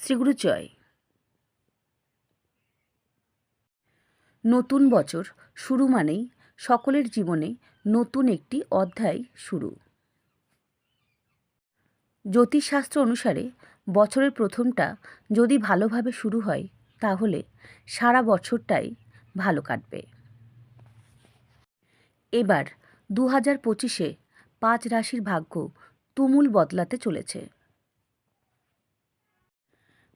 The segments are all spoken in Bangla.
শ্রীগুরু জয় নতুন বছর শুরু মানেই সকলের জীবনে নতুন একটি অধ্যায় শুরু। জ্যোতিষশাস্ত্র অনুসারে বছরের প্রথমটা যদি ভালোভাবে শুরু হয়, তাহলে সারা বছরটাই ভালো কাটবে। এবার দু হাজার পঁচিশে পাঁচ রাশির ভাগ্য তুমুল বদলাতে চলেছে।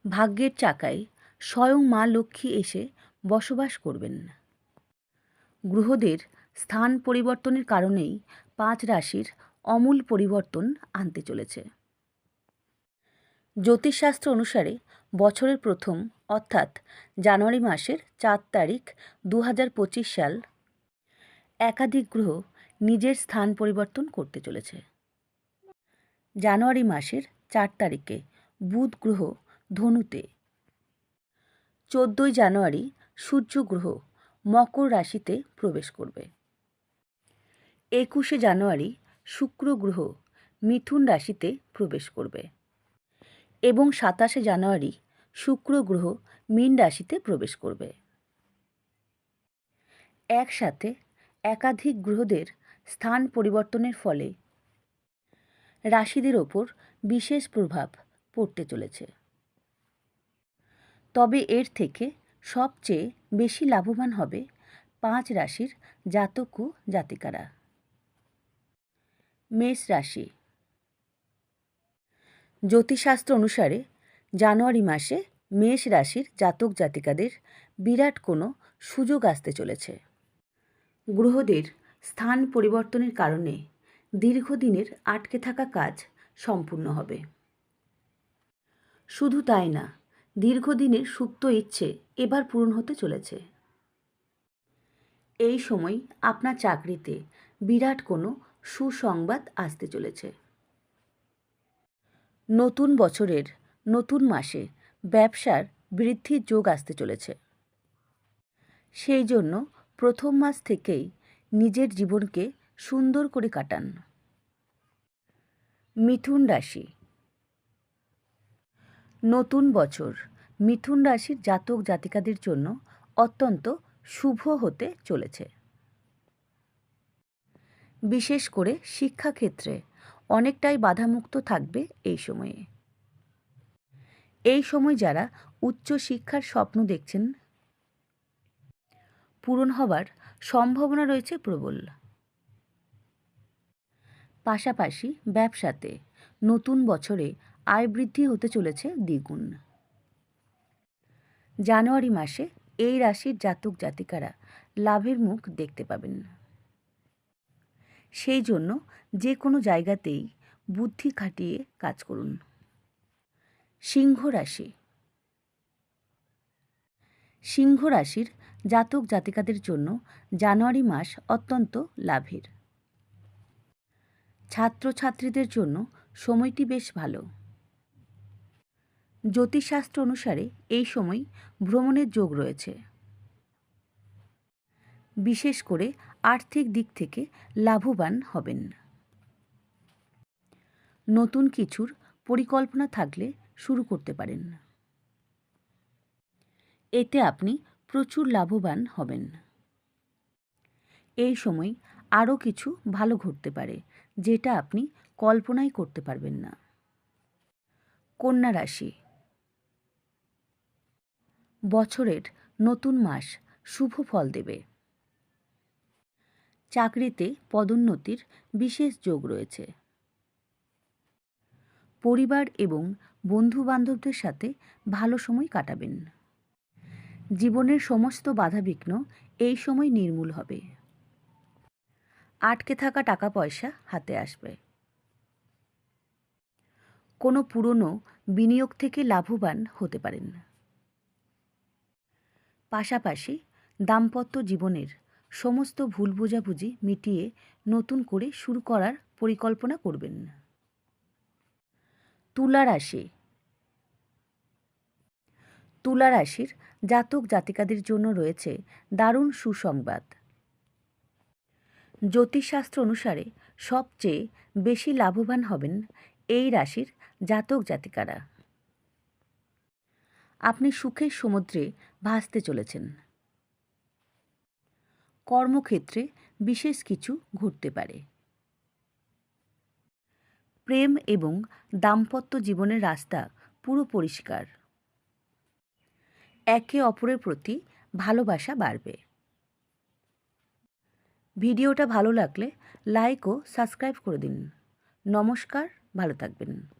ভাগ্যের চাকায় স্বয়ং মা লক্ষ্মী এসে বসবাস করবেন। না গ্রহদের স্থান পরিবর্তনের কারণেই পাঁচ রাশির অমূল পরিবর্তন আনতে চলেছে। জ্যোতিষশাস্ত্র অনুসারে বছরের প্রথম, অর্থাৎ জানুয়ারি মাসের চার তারিখ দু হাজার পঁচিশ সাল, একাধিক গ্রহ নিজের স্থান পরিবর্তন করতে চলেছে। জানুয়ারি মাসের চার তারিখে বুধ গ্রহ ধনুতে। চোদ্দোই জানুয়ারি সূর্য গ্রহ মকর রাশিতে প্রবেশ করবে। একুশে জানুয়ারি শুক্র গ্রহ মিথুন রাশিতে প্রবেশ করবে। এবং সাতাশে জানুয়ারি শুক্র গ্রহ মীন রাশিতে প্রবেশ করবে। একসাথে একাধিক গ্রহদের স্থান পরিবর্তনের ফলে রাশিদের ওপর বিশেষ প্রভাব পড়তে চলেছে। তবে এর থেকে সবচেয়ে বেশি লাভবান হবে পাঁচ রাশির জাতক ও জাতিকারা। মেষ রাশি। জ্যোতিষশাস্ত্র অনুসারে জানুয়ারি মাসে মেষ রাশির জাতক জাতিকাদের বিরাট কোনো সুযোগ আসতে চলেছে। গ্রহদের স্থান পরিবর্তনের কারণে দীর্ঘদিনের আটকে থাকা কাজ সম্পূর্ণ হবে। শুধু তাই না দীর্ঘদিনের সুপ্ত ইচ্ছে এবার পূরণ হতে চলেছে। এই সময় আপনার চাকরিতে বিরাট কোনো সুসংবাদ আসতে চলেছে। নতুন বছরের নতুন মাসে ব্যবসার বৃদ্ধির যোগ আসতে চলেছে। সেই জন্য প্রথম মাস থেকেই নিজের জীবনকে সুন্দর করে কাটান। মিথুন রাশি নতুন বছর। মিথুন রাশির জাতক জাতিকাদের জন্য অত্যন্ত শুভ হতে চলেছে। বিশেষ করে শিক্ষাক্ষেত্রে অনেকটাই বাধামুক্ত থাকবে এই সময়ে। এই সময় যারা উচ্চ শিক্ষার স্বপ্ন দেখছেন, পূরণ হবার সম্ভাবনা রয়েছে প্রবল। পাশাপাশি ব্যবসাতে নতুন বছরে আয় বৃদ্ধি হতে চলেছে দ্বিগুণ। জানুয়ারি মাসে এই রাশির জাতক জাতিকারা লাভের মুখ দেখতে পাবেন। সেই জন্য যে কোনো জায়গাতেই বুদ্ধি খাটিয়ে কাজ করুন। সিংহ রাশি। সিংহ রাশির জাতক জাতিকাদের জন্য জানুয়ারি মাস অত্যন্ত লাভের। ছাত্রছাত্রীদের জন্য সময়টি বেশ ভালো। জ্যোতিষশাস্ত্র অনুসারে এই সময় ভ্রমণের যোগ রয়েছে। বিশেষ করে আর্থিক দিক থেকে লাভবান হবেন। নতুন কিছুর পরিকল্পনা থাকলে শুরু করতে পারেন। এতে আপনি প্রচুর লাভবান হবেন। এই সময় আরও কিছু ভালো ঘটতে পারে, যেটা আপনি কল্পনাই করতে পারবেন না। কন্যা রাশি বছরের নতুন মাস শুভ ফল দেবে। চাকরিতে পদোন্নতির বিশেষ যোগ রয়েছে। পরিবার এবং বন্ধু বান্ধবদের সাথে ভালো সময় কাটাবেন। জীবনের সমস্ত বাধাবিঘ্ন এই সময় নির্মূল হবে। আটকে থাকা টাকা পয়সা হাতে আসবে। কোনো পুরনো বিনিয়োগ থেকে লাভবান হতে পারেন। পাশাপাশি দাম্পত্য জীবনের সমস্ত ভুল বোঝাবুঝি মিটিয়ে নতুন করে শুরু করার পরিকল্পনা করবেন। তুলা রাশি। তুলা রাশির জাতক জাতিকাদের জন্য রয়েছে দারুণ সুসংবাদ। জ্যোতিষশাস্ত্র অনুসারে সবচেয়ে বেশি লাভবান হবেন এই রাশির জাতক জাতিকারা। আপনি সুখের সমুদ্রে ভাসতে চলেছেন। কর্মক্ষেত্রে বিশেষ কিছু ঘটতে পারে। প্রেম এবং দাম্পত্য জীবনের রাস্তা পুরো পরিষ্কার। একে অপরের প্রতি ভালোবাসা বাড়বে। ভিডিওটা ভালো লাগলে লাইক ও সাবস্ক্রাইব করে দিন। নমস্কার, ভালো থাকবেন।